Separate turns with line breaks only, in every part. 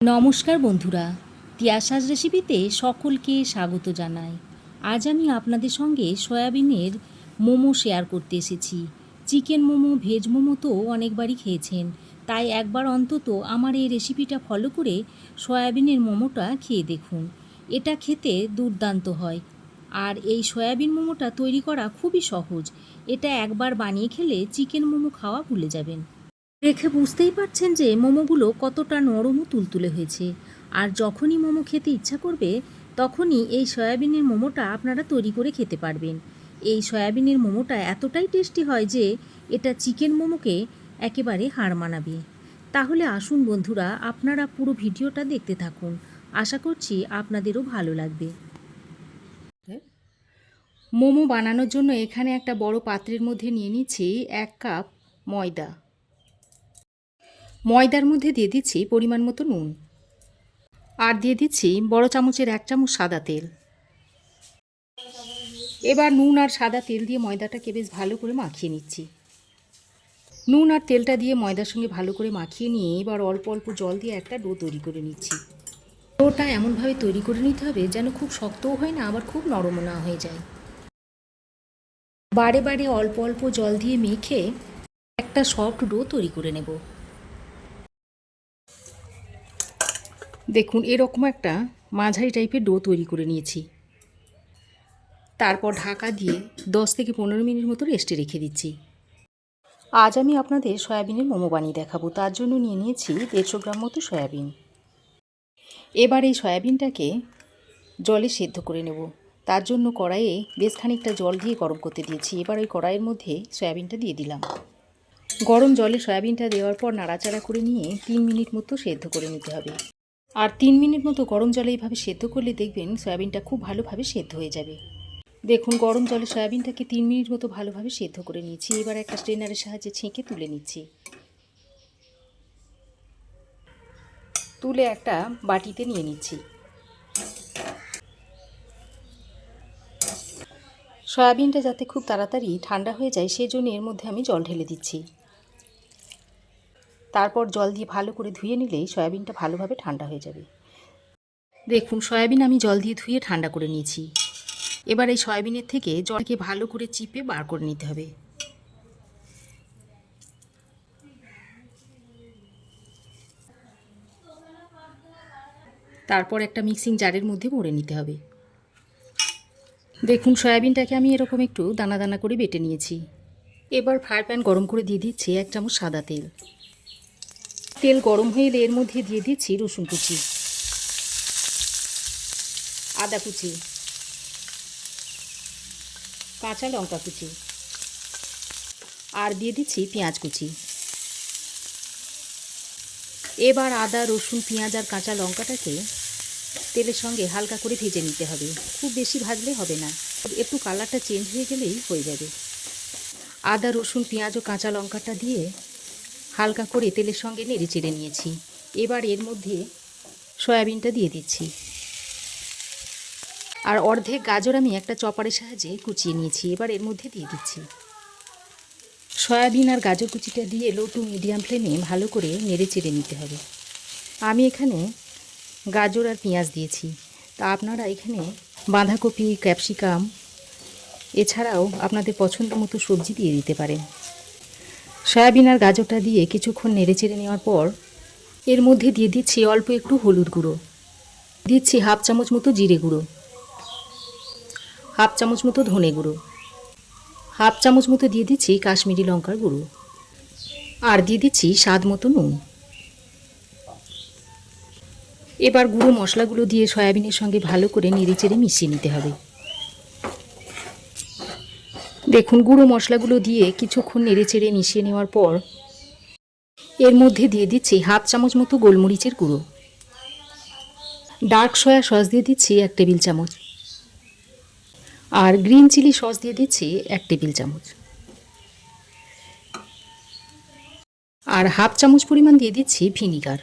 নমস্কার বন্ধুরা, তিয়াশাস রেসিপিতে সকলকে স্বাগত জানাই। আজ আমি আপনাদের সঙ্গে সয়াবিনের মোমো শেয়ার করতে এসেছি। চিকেন মোমো, ভেজ মোমো তো অনেকবারই খেয়েছেন, তাই একবার অন্তত আমার এই রেসিপিটা ফলো করে সয়াবিনের মোমোটা খেয়ে দেখুন। এটা খেতে দুর্দান্ত হয়। আর এই সয়াবিন মোমোটা তৈরি করা খুবই সহজ। এটা একবার বানিয়ে খেলে চিকেন মোমো খাওয়া ভুলে যাবেন। দেখে বুঝতেই পারছেন যে মোমোগুলো কতটা নরম ও তুলতুলে হয়েছে। আর যখনই মোমো খেতে ইচ্ছা করবে, তখনই এই সয়াবিনের মোমোটা আপনারা তৈরি করে খেতে পারবেন। এই সয়াবিনের মোমোটা এতটাই টেস্টি হয় যে এটা চিকেন মোমোকে একেবারে হার মানাবে। তাহলে আসুন বন্ধুরা, আপনারা পুরো ভিডিওটা দেখতে থাকুন। আশা করছি আপনাদেরও ভালো লাগবে। মোমো বানানোর জন্য এখানে একটা বড় পাত্রের মধ্যে নিয়ে নিচ্ছি এক কাপ ময়দা। ময়দার মধ্যে দিয়ে দিচ্ছি পরিমাণ মতো নুন। আর দিয়ে দিচ্ছি বড় চামচের এক চামচ সাদা তেল। এবার নুন আর সাদা তেল দিয়ে ময়দাটাকে বেশ ভালো করে মাখিয়ে নিচ্ছি। নুন আর তেলটা দিয়ে ময়দার সঙ্গে ভালো করে মাখিয়ে নিয়ে এবার অল্প অল্প জল দিয়ে একটা ডো তৈরি করে নিচ্ছি। ডোটা এমনভাবে তৈরি করে নিতে হবে যেন খুব শক্তও হয় না, আবার খুব নরমও না হয়ে যায়। বারে বারে অল্প অল্প জল দিয়ে মেখে একটা সফট ডো তৈরি করে নেব। দেখুন, এরকম একটা মাঝারি টাইপের ডো তৈরি করে নিয়েছি। তারপর ঢাকা দিয়ে দশ থেকে পনেরো মিনিট মতো রেস্টে রেখে দিচ্ছি। আজ আমি আপনাদের সয়াবিনের মোমো বানিয়ে দেখাবো। তার জন্য নিয়ে নিয়েছি দেড়শো গ্রাম মতো সয়াবিন। এবার এই সয়াবিনটাকে জলে সেদ্ধ করে নেব। তার জন্য কড়াইয়ে বেশ খানিকটা জল দিয়ে গরম করতে দিয়েছি। এবার ওই কড়াইয়ের মধ্যে সয়াবিনটা দিয়ে দিলাম। গরম জলে সয়াবিনটা দেওয়ার পর নাড়াচাড়া করে নিয়ে তিন মিনিট মতো সেদ্ধ করে নিতে হবে। আর তিন মিনিট মতো গরম জলে এইভাবে সেদ্ধ করলে দেখবেন সয়াবিনটা খুব ভালোভাবে সেদ্ধ হয়ে যাবে। দেখুন, গরম জলে সয়াবিনটাকে তিন মিনিট মতো ভালোভাবে সেদ্ধ করে নিয়েছি। এবার একটা স্ট্রেনারের সাহায্যে ছেঁকে তুলে নিচ্ছি। তুলে একটা বাটিতে নিয়ে নিচ্ছি। সয়াবিনটা যাতে খুব তাড়াতাড়ি ঠান্ডা হয়ে যায়, সেজন্য এর মধ্যে আমি জল ঢেলে দিচ্ছি। তারপর জল দিয়ে ভালো করে ধুয়ে নিলেই সয়াবিনটা ভালোভাবে ঠান্ডা হয়ে যাবে। দেখুন, সয়াবিন আমি জল দিয়ে ধুয়ে ঠান্ডা করে নিয়েছি। এবার এই সয়াবিনের থেকে জলকে ভালো করে চিপে বার করে নিতে হবে। তারপর একটা মিক্সিং জারের মধ্যে ভরে নিতে হবে। দেখুন, সয়াবিনটাকে আমি এরকম একটু দানা দানা করে বেটে নিয়েছি। এবার ফ্রাই প্যান গরম করে দিয়ে দিচ্ছি এক চামচ সাদা তেল। তেল গরম হয়ে এলে এর মধ্যে দিয়ে দিচ্ছি রসুন কুচি, আদা কুচি, কাঁচা লঙ্কা কুচি আর দিয়ে দিচ্ছি পেঁয়াজ কুচি। এবার আদা, রসুন, পেঁয়াজ আর কাঁচা লঙ্কাটাকে তেলের সঙ্গে হালকা করে ভেজে নিতে হবে। খুব বেশি ভাজলে হবে না। একটু কালারটা চেঞ্জ হয়ে গেলেই হয়ে যাবে। আদা, রসুন, পেঁয়াজ ও কাঁচা লঙ্কাটা দিয়ে হালকা করে তেলের সঙ্গে নেড়ে চেড়ে নিয়েছি। এবার এর মধ্যে সয়াবিনটা দিয়ে দিচ্ছি। আর অর্ধেক গাজর আমি একটা চপারের সাহায্যে কুচিয়ে নিয়েছি, এবার এর মধ্যে দিয়ে দিচ্ছি। সয়াবিন আর গাজর কুচিটা দিয়ে লো টু মিডিয়াম ফ্লেমে ভালো করে নেড়ে চেড়ে নিতে হবে। আমি এখানে গাজর আর পেঁয়াজ দিয়েছি। তা আপনারা এখানে বাঁধাকপি, ক্যাপসিকাম, এছাড়াও আপনাদের পছন্দ মতো সবজি দিয়ে দিতে পারেন। সয়াবিন আর গাজরটা দিয়ে কিছুক্ষণ নেড়ে চেড়ে নেওয়ার পর এর মধ্যে দিয়ে দিচ্ছি অল্প একটু হলুদ গুঁড়ো। দিচ্ছি হাফ চামচ মতো জিরে গুঁড়ো। হাফ চামচ মতো ধনে গুঁড়ো। হাফ চামচ মতো দিয়ে দিচ্ছি কাশ্মীরি লঙ্কার গুঁড়ো। আর দিয়ে দিচ্ছি স্বাদ মতো নুন। এবার গুঁড়ো মশলাগুলো দিয়ে সয়াবিনের সঙ্গে ভালো করে নেড়ে চেড়ে মিশিয়ে নিতে হবে। দেখুন, গুঁড়ো মশলাগুলো দিয়ে কিছুক্ষণ নেড়ে চেড়ে মিশিয়ে নেওয়ার পর এর মধ্যে দিয়ে দিচ্ছি হাফ চামচ মতো গোলমরিচের গুঁড়ো। ডার্ক সয়া সস দিয়ে দিচ্ছি এক টেবিল চামচ। আর গ্রিন চিলি সস দিয়ে দিচ্ছি এক টেবিল চামচ। আর হাফ চামচ পরিমাণ দিয়ে দিচ্ছি ভিনিগার।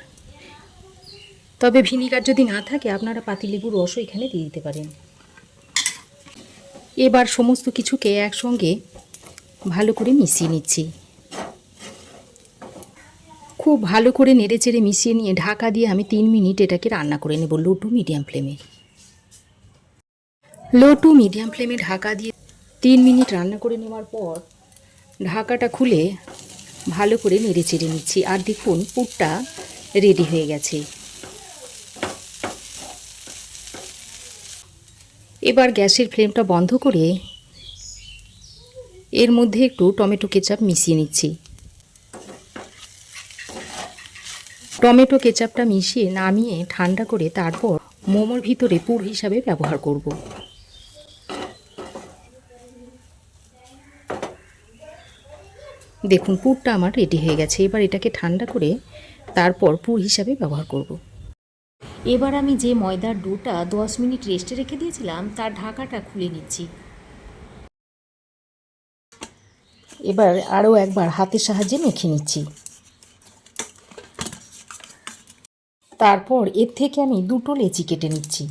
তবে ভিনিগার যদি না থাকে, আপনারা পাতিলেবুর রসও এখানে দিয়ে দিতে পারেন। এবার সমস্ত কিছুকে একসঙ্গে ভালো করে মিশিয়ে নিচ্ছি। খুব ভালো করে নেড়েচেড়ে মিশিয়ে নিয়ে ঢাকা দিয়ে আমি তিন মিনিট এটাকে রান্না করে নেব লো টু মিডিয়াম ফ্লেমে লো টু মিডিয়াম ফ্লেমে ঢাকা দিয়ে তিন মিনিট রান্না করে নেওয়ার পর ঢাকাটা খুলে ভালো করে নেড়ে চেড়ে নিচ্ছি। আর দেখুন পুরটা রেডি হয়ে গেছে। এবার গ্যাসের ফ্লেমটা বন্ধ করে এর মধ্যে একটু টমেটো কেচাপ মিশিয়ে নিচ্ছি। টমেটো কেচাপটা মিশিয়ে নামিয়ে ঠান্ডা করে তারপর মোমোর ভিতরে পুর হিসাবে ব্যবহার করব। দেখুন, পুরটা আমার রেডি হয়ে গেছে। এবার এটাকে ঠান্ডা করে তারপর পুর হিসাবে ব্যবহার করব। এবার আমি যে ময়দার ডোটা দশ মিনিট রেস্টে রেখে দিয়েছিলাম, তার ঢাকাটা খুলে নিচ্ছি। এবার আরও একবার হাতের সাহায্যে মেখে নিচ্ছি। তারপর এর থেকে আমি দুটো লেচি কেটে নিচ্ছি।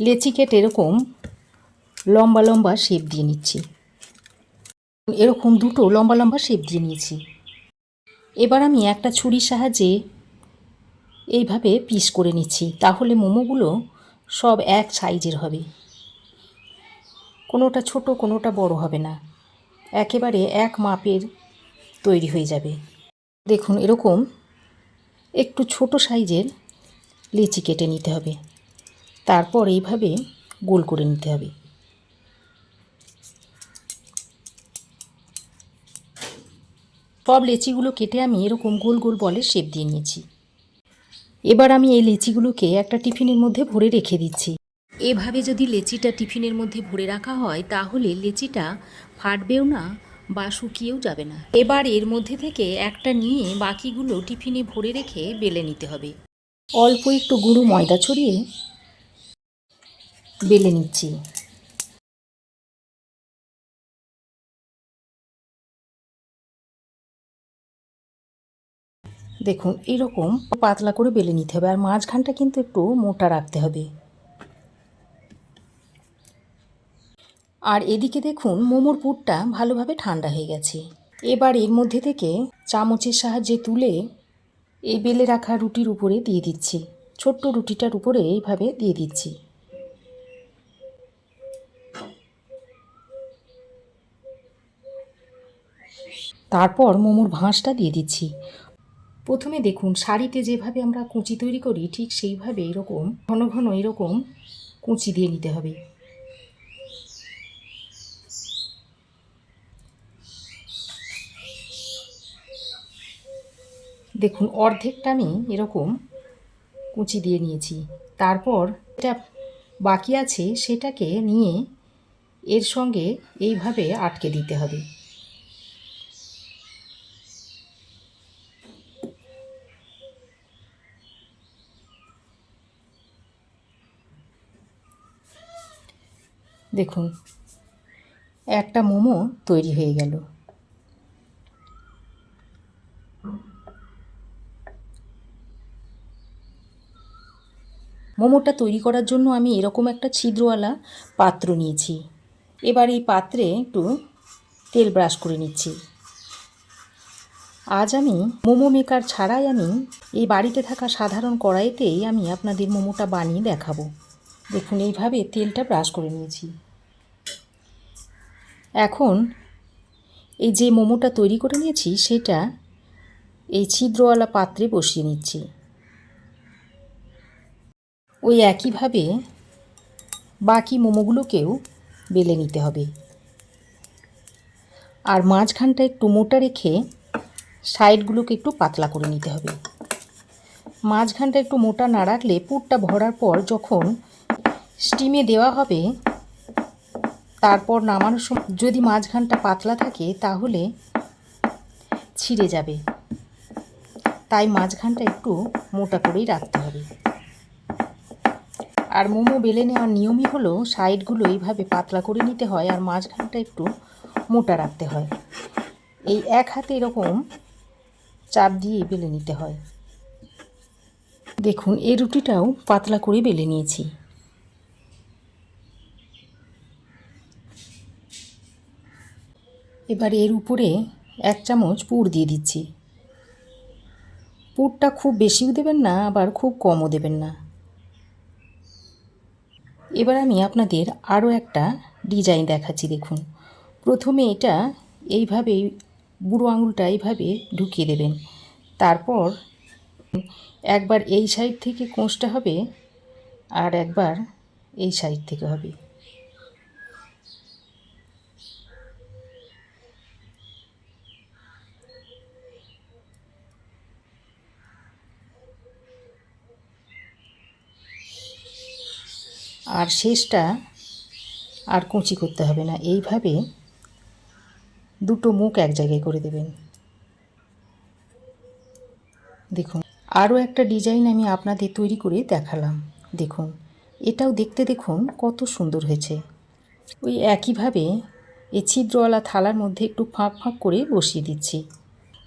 লেচি কেটে এরকম লম্বা লম্বা শেপ দিয়ে নিচ্ছি। এরকম দুটো লম্বা লম্বা শেপ দিয়ে নিয়েছি। এবার আমি একটা ছুরির সাহায্যে এইভাবে পিস করে নিচ্ছি। তাহলে মোমোগুলো সব এক সাইজের হবে। কোনোটা ছোট, কোনোটা বড় হবে না। একেবারে এক মাপের তৈরি হয়ে যাবে। দেখুন, এরকম একটু ছোট সাইজের লিচি কেটে নিতে হবে। তারপর এইভাবে গোল করে নিতে হবে। সব লেচিগুলো কেটে আমি এরকম গোল গোল বলের শেপ দিয়ে নিয়েছি। এবার আমি এই লেচিগুলোকে একটা টিফিনের মধ্যে ভরে রেখে দিচ্ছি। এভাবে যদি লেচিটা টিফিনের মধ্যে ভরে রাখা হয়, তাহলে লেচিটা ফাটবেও না বা শুকিয়েও যাবে না। এবার এর মধ্যে থেকে একটা নিয়ে বাকিগুলো টিফিনে ভরে রেখে বেলে নিতে হবে। অল্প একটু গুঁড়ো ময়দা ছড়িয়ে বেলে নিচ্ছি। দেখুন এইরকম পাতলা করে বেলে নিতে হবে আর মাঝখানটা কিন্তু একটু মোটা রাখতে হবে। আর এদিকে দেখুন, মোমোর পুরটা ভালোভাবে ঠান্ডা হয়ে গেছে। এবার এর মধ্যে থেকে চামচের সাহায্যে তুলে এই বেলে রাখা রুটির উপরে দিয়ে দিচ্ছি। ছোট্ট রুটিটার উপরে এইভাবে দিয়ে দিচ্ছি। তারপর মোমোর ভাঁজটা দিয়ে দিচ্ছি। প্রথমে দেখুন, শাড়িতে যেভাবে আমরা কুঁচি তৈরি করি, ঠিক সেইভাবে এরকম, ঘন ঘন এরকম কুঁচি দিয়ে নিতে হবে। দেখুন, অর্ধেকটা আমি এরকম কুচি দিয়ে নিয়েছি। তারপর এটা বাকি আছে, সেটাকে নিয়ে এর সঙ্গে এইভাবে আটকে দিতে হবে। দেখুন, একটা মোমো তৈরি হয়ে গেল। মোমোটা তৈরি করার জন্য আমি এরকম একটা ছিদ্রওয়ালা পাত্র নিয়েছি। এবার এই পাত্রে একটু তেল ব্রাশ করে নিচ্ছি। আজ আমি মোমো মেকার ছাড়াই আমি এই বাড়িতে থাকা সাধারণ কড়াইতেই আমি আপনাদের মোমোটা বানিয়ে দেখাবো। দেখুন, এইভাবে তেলটা ব্রাশ করে নিয়েছি। এখন এই যে মোমোটা তৈরি করে নিয়েছি, সেটা এই ছিদ্রওয়ালা পাত্রে বসিয়ে নিচ্ছি। ওই একইভাবে বাকি মোমোগুলোকেও বেলে নিতে হবে। আর মাঝখানটা একটু মোটা রেখে সাইডগুলোকে একটু পাতলা করে নিতে হবে। মাঝখানটা একটু মোটা না রাখলে পুরটা ভরার পর যখন স্টিমে দেওয়া হবে, তারপর নামানোর সময় যদি মাঝখানটা পাতলা থাকে তাহলে ছিঁড়ে যাবে। তাই মাঝখানটা একটু মোটা করেই রাখতে হবে। আর মোমো বেলে নেওয়ার নিয়মই হলো সাইডগুলো এইভাবে পাতলা করে নিতে হয় আর মাঝখানটা একটু মোটা রাখতে হয়। এই এক হাতে এরকম চাপ দিয়ে বেলে নিতে হয়। দেখুন, এই রুটিটাও পাতলা করে বেলে নিয়েছি। এবার এর উপরে এক চামচ পুর দিয়ে দিচ্ছি। পুরটা খুব বেশিও দেবেন না, আবার খুব কমও দেবেন না। এবার আমি আপনাদের আরও একটা ডিজাইন দেখাচ্ছি, দেখুন। প্রথমে এটা এইভাবে বুড়ো আঙুলটা এইভাবে ঢুকিয়ে দেবেন। তারপর একবার এই সাইড থেকে কোঁচটা হবে, আর একবার এই সাইড থেকে হবে। আর শেষটা আর কুচি করতে হবে না। এইভাবে দুটো মুখ এক জায়গায় করে দেবেন। দেখুন, আরও একটা ডিজাইন আমি আপনাদের তৈরি করে দেখালাম। দেখুন, এটাও দেখতে দেখুন কত সুন্দর হয়েছে। ওই একইভাবে এই ছিদ্রওয়ালা থালার মধ্যে একটু ফাঁক ফাঁক করে বসিয়ে দিচ্ছি।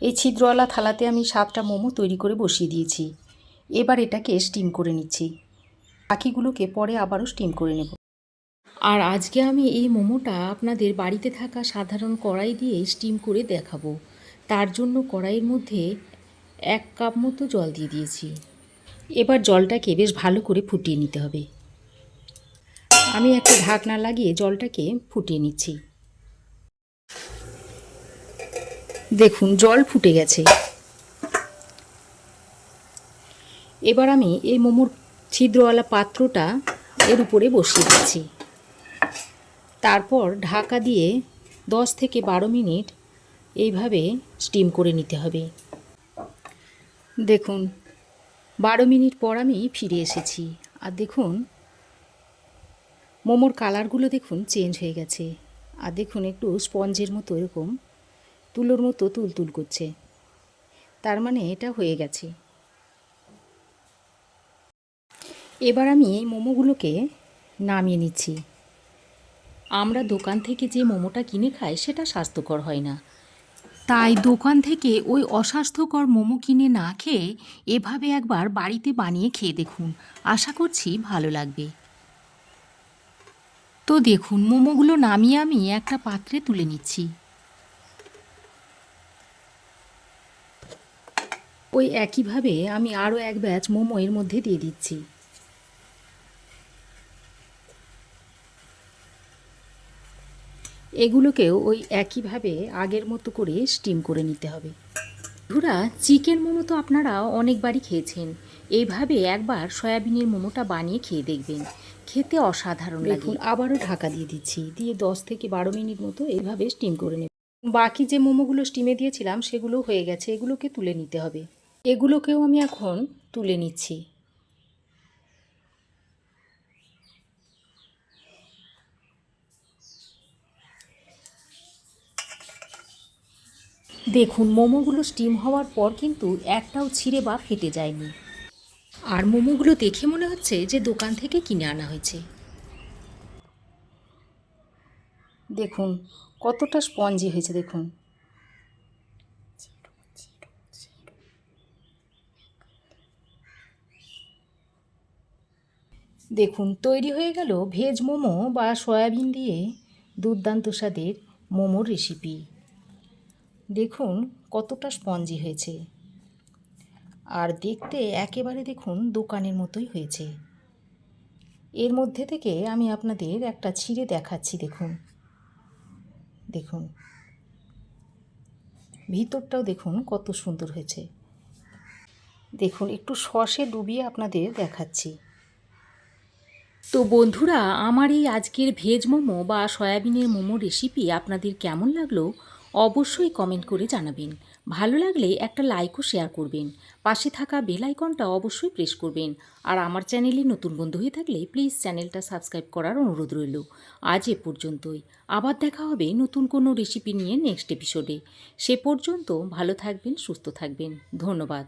এই ছিদ্রওয়ালা থালাতে আমি সাতটা মোমো তৈরি করে বসিয়ে দিয়েছি। এবার এটাকে স্টিম করে নিচ্ছি। বাকিগুলোকে পরে আবারও স্টিম করে নেব। আর আজকে আমি এই মোমোটা আপনাদের বাড়িতে থাকা সাধারণ কড়াই দিয়ে স্টিম করে দেখাবো। তার জন্য কড়াইয়ের মধ্যে এক কাপ মতো জল দিয়ে দিয়েছি। এবার জলটাকে বেশ ভালো করে ফুটিয়ে নিতে হবে। আমি একটা ঢাকনা লাগিয়ে জলটাকে ফুটিয়ে নিচ্ছি। দেখুন, জল ফুটে গেছে। এবার আমি এই মোমোর ছিদ্রওয়ালা পাত্রটা এর উপরে বসিয়ে দিচ্ছি। তারপর ঢাকা দিয়ে দশ থেকে বারো মিনিট এইভাবে স্টিম করে নিতে হবে। দেখুন, বারো মিনিট পর আমি ফিরে এসেছি। আর দেখুন, মোমোর কালারগুলো দেখুন চেঞ্জ হয়ে গেছে। আর দেখুন, একটু স্পঞ্জের মতো এরকম তুলোর মতো তুলতুল করছে। তার মানে এটা হয়ে গেছে। এবার আমি এই মোমোগুলোকে নামিয়ে নিচ্ছি। আমরা দোকান থেকে যে মোমোটা কিনে খাই, সেটা স্বাস্থ্যকর হয় না। তাই দোকান থেকে ওই অস্বাস্থ্যকর মোমো কিনে না খেয়ে এভাবে একবার বাড়িতে বানিয়ে খেয়ে দেখুন। আশা করছি ভালো লাগবে। তো দেখুন, মোমোগুলো নামিয়ে আমি একটা পাত্রে তুলে নিচ্ছি। ওই একইভাবে আমি আরও এক ব্যাচ মোমো এর মধ্যে দিয়ে দিচ্ছি। এগুলোকেও ওই একইভাবে আগের মতো করে স্টিম করে নিতে হবে। বন্ধুরা চিকেন মোমো তো আপনারা অনেকবারই খেয়েছেন। এইভাবে একবার সয়াবিনের মোমোটা বানিয়ে খেয়ে দেখবেন। খেতে অসাধারণ লাগে। আবারও ঢাকা দিয়ে দিচ্ছি। দিয়ে দশ থেকে বারো মিনিট মতো এইভাবে স্টিম করে নেব। বাকি যে মোমোগুলো স্টিমে দিয়েছিলাম সেগুলো হয়ে গেছে। এগুলোকে তুলে নিতে হবে। এগুলোকেও আমি এখন তুলে নিচ্ছি। দেখুন, মোমোগুলো স্টিম হওয়ার পর কিন্তু একটাও ছিঁড়ে বা ফেটে যায়নি। আর মোমোগুলো দেখে মনে হচ্ছে যে দোকান থেকে কিনে আনা হয়েছে। দেখুন, কতটা স্পঞ্জি হয়েছে, দেখুন। দেখুন, তৈরি হয়ে গেল ভেজ মোমো বা সয়াবিন দিয়ে দুর্দান্ত স্বাদের মোমোর রেসিপি দেখুন কতটা স্পঞ্জি হয়েছে। আর দেখতে একেবারে দেখুন দোকানের মতোই হয়েছে। এর মধ্যে থেকে আমি আপনাদের একটা ছিঁড়ে দেখাচ্ছি, দেখুন। দেখুন। ভিতরটাও দেখুন কত সুন্দর হয়েছে। দেখুন, একটু সসে ডুবিয়ে আপনাদের দেখাচ্ছি। তো বন্ধুরা, আমার এই আজকের ভেজ মোমো বা সয়াবিনের মোমো রেসিপি আপনাদের কেমন লাগল? অবশ্যই কমেন্ট করে জানাবেন। ভালো লাগলে একটা লাইকও শেয়ার করবেন। পাশে থাকা বেল আইকনটা অবশ্যই প্রেস করবেন। আর আমার চ্যানেলে নতুন বন্ধু হয়ে থাকলে প্লিজ চ্যানেলটা সাবস্ক্রাইব করার অনুরোধ রইল। আজ এ পর্যন্তই। আবার দেখা হবে নতুন কোনো রেসিপি নিয়ে নেক্সট এপিসোডে সে পর্যন্ত ভালো থাকবেন, সুস্থ থাকবেন। ধন্যবাদ।